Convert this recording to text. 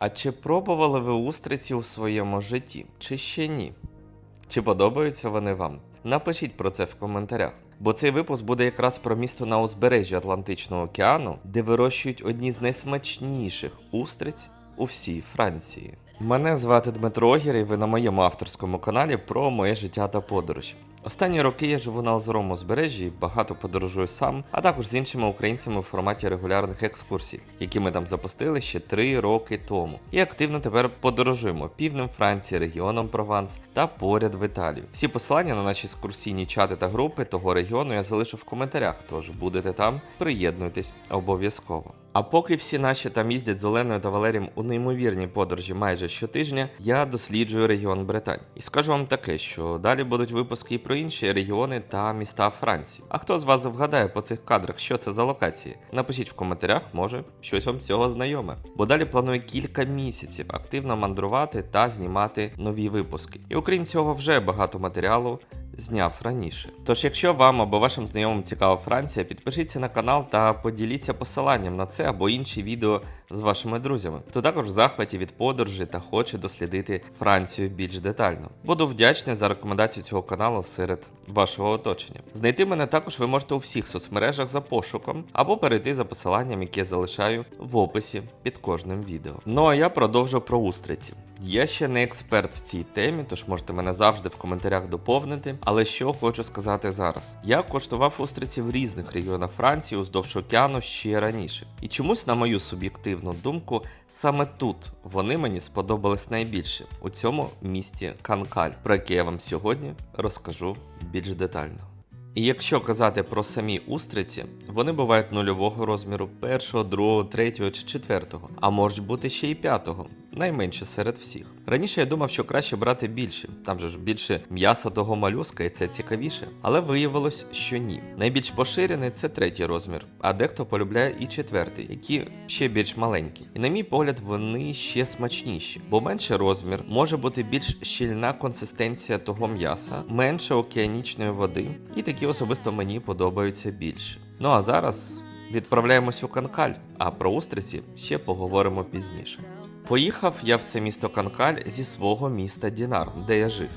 А чи пробували ви устриці у своєму житті? Чи ще ні? Чи подобаються вони вам? Напишіть про це в коментарях. Бо цей випуск буде якраз про місто на узбережжі Атлантичного океану, де вирощують одні з найсмачніших устриць у всій Франції. Мене звати Дмитро Огір, і ви на моєму авторському каналі про моє життя та подорожі. Останні роки я живу на Лазурому узбережжі, багато подорожую сам, а також з іншими українцями у форматі регулярних екскурсій, які ми там запустили ще три роки тому. І активно тепер подорожуємо півднем Франції, регіоном Прованс та поряд в Італію. Всі посилання на наші екскурсійні чати та групи того регіону я залишу в коментарях, тож будете там, приєднуйтесь обов'язково. А поки всі наші там їздять з Оленою та Валерієм у неймовірні подорожі майже щотижня, я досліджую регіон Британь. І скажу вам таке, що далі будуть випуски і про інші регіони та міста Франції. А хто з вас вгадає по цих кадрах, що це за локації? Напишіть в коментарях, може щось вам з цього знайоме. Бо далі планую кілька місяців активно мандрувати та знімати нові випуски. І окрім цього, вже багато матеріалу зняв раніше. Тож, якщо вам або вашим знайомим цікава Франція, підпишіться на канал та поділіться посиланням на це або інші відео з вашими друзями, хто також в захваті від подорожі та хоче дослідити Францію більш детально. Буду вдячний за рекомендацію цього каналу серед вашого оточення. Знайти мене також ви можете у всіх соцмережах за пошуком або перейти за посиланням, яке залишаю в описі під кожним відео. Ну а я продовжу про устриці. Я ще не експерт в цій темі, тож можете мене завжди в коментарях доповнити. Але що хочу сказати зараз: я коштував устриці в різних регіонах Франції уздовж океану ще раніше. І чомусь, на мою суб'єктивну думку, саме тут вони мені сподобались найбільше у цьому місті Канкаль, про яке я вам сьогодні розкажу більш детально. І якщо казати про самі устриці, вони бувають нульового розміру, першого, другого, третього чи четвертого, а можуть бути ще й п'ятого, найменше серед всіх. Раніше я думав, що краще брати більше, там же ж більше м'яса того малюска, і це цікавіше. Але виявилось, що ні. Найбільш поширений це третій розмір, а дехто полюбляє і четвертий, які ще більш маленькі. І на мій погляд, вони ще смачніші, бо менший розмір може бути більш щільна консистенція того м'яса, менше океанічної води, і такі особисто мені подобаються більше. Ну а зараз відправляємось у Канкаль, а про устриці ще поговоримо пізніше. Поїхав я в це місто Канкаль зі свого міста Дінар, де я жив.